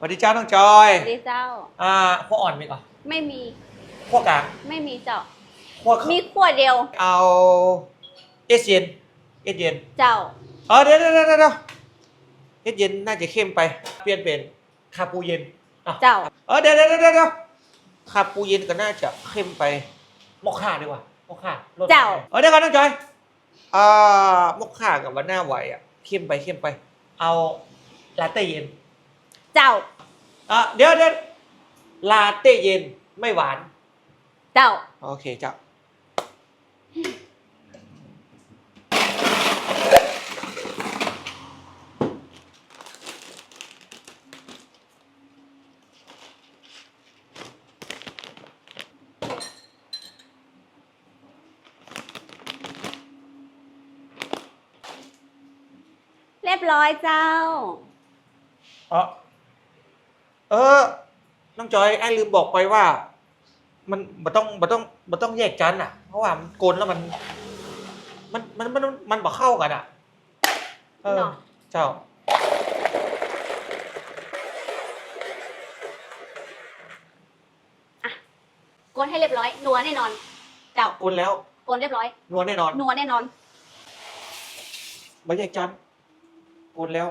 สวัสดีเจ้าน้องจอยสวัสดีเจ้า อ่าขั้วอ่อนมีก่อนไม่มีขั้วกลางไม่มีเจ้าขั้วมีขวดเดียว เอาเอสเย็นเอสเย็นเจ้าเออเดี๋ยวเดี๋ยวเดี๋ยวเดี๋ยวเอสเย็นน่าจะเข้มไป เปลี่ยนเป็นคาปูเย็นอะเจ้าเออเดี๋ยวเดี๋ยวเดี๋ยวเดี๋ยวคาปูเย็นก็น่าจะเข้มไปมอคค่าดีกว่ามอคค่าลดเจ้าเออเดี๋ยวก่อนน้องจอยอ่ามอคค่ากับวันหน้าไหวอะเข้มไปเข้มไป เอาลาเต้เย็น เจ้า อะเดี๋ยวเดี๋ยวลาเต้เย็นไม่หวาน เจ้า โอเคเจ้า เรียบร้อยเจ้า เออ เออ น้องจอยไอ้ลืมบอกไปว่า มันมันต้องมันต้องมันต้องแยกจานอะ เพราะว่ามันโกนแล้วมัน มันมันมันมันบ่เข้ากันอะ เออ เนาะ เจ้า กวนให้เรียบร้อย นัวแน่นอน เจ้าโกนแล้วกวนเรียบร้อยนวลแน่นอนนัวแน่นอนไม่แยกจานโกนแล้ว